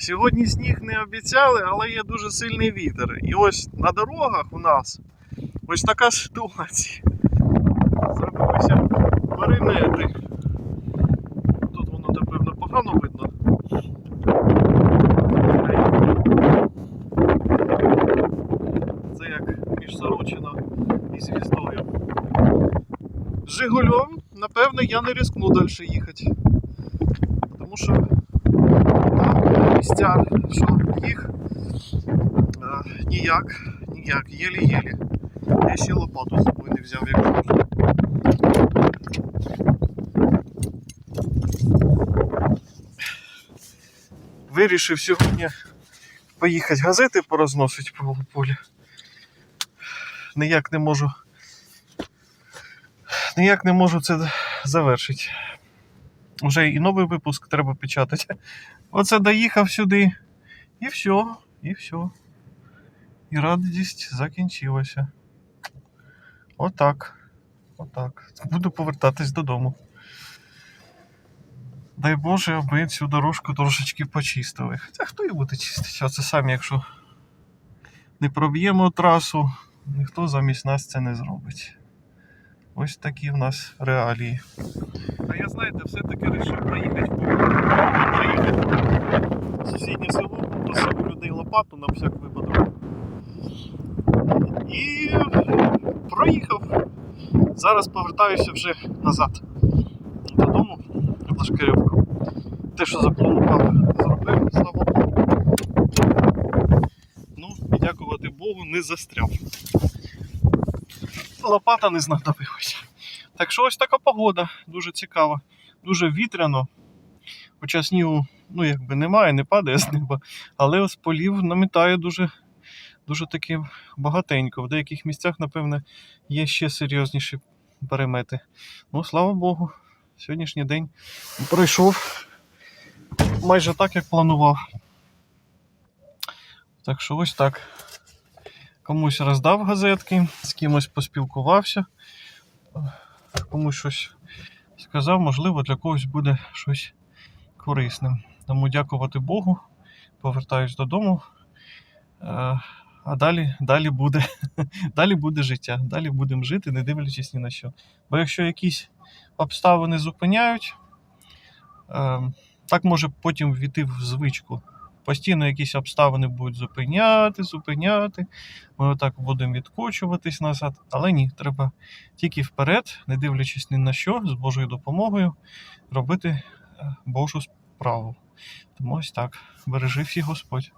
Сьогодні сніг не обіцяли, але є дуже сильний вітер. І ось на дорогах у нас ось така ситуація. Зробилися перемети. Тут воно, напевно, погано видно. Це як між Сорочино і звіздою. Жигульом, напевно, я не рискну далі їхати. Тому що місця, що їх е, ніяк, ніяк, єлі-єлі. Я ще лопату з собою не взяв, як завжди. Вирішив сьогодні поїхати газети порозносити по полі. Ніяк не можу. Ніяк не можу це завершити. Уже і новий випуск треба печатати. Оце доїхав сюди. І все, і все. І радість закінчилася. Отак. Отак. Буду повертатись додому. Дай Боже, аби цю дорожку трошечки почистили. Хоча хто її буде чистити? А це самі, якщо не проб'ємо трасу, ніхто замість нас це не зробить. Ось такі в нас реалії. А я, знаєте, все-таки вирішив проїхати в сусіднє село, у людей лопату на всяк випадок. І проїхав. Зараз повертаюся вже назад додому в Лашкирівку. Те, що запланував, зробив, слава Богу. Ну, і дякувати Богу, не застряв. Лопата не знадобилася. Так що ось така погода, дуже цікава, дуже вітряно. Хоча снігу, ну якби немає, не падає з неба, але ось полів намітає дуже, дуже таки багатенько. В деяких місцях, напевне, є ще серйозніші перемети. Ну, слава Богу, сьогоднішній день пройшов майже так, як планував. Так що ось так. Комусь роздав газетки, з кимось поспілкувався, комусь щось сказав, можливо, для когось буде щось корисним. Тому дякувати Богу. Повертаюсь додому. Е, А далі, далі буде. Далі буде життя. Далі будемо жити, не дивлячись ні на що. Бо якщо якісь обставини зупиняють, е, так може потім війти в звичку. Постійно якісь обставини будуть зупиняти, зупиняти. Ми отак будемо відкочуватись назад. Але ні, треба тільки вперед, не дивлячись ні на що, з Божою допомогою робити е, Божу справу. Тому ось так. Бережи всі Господь.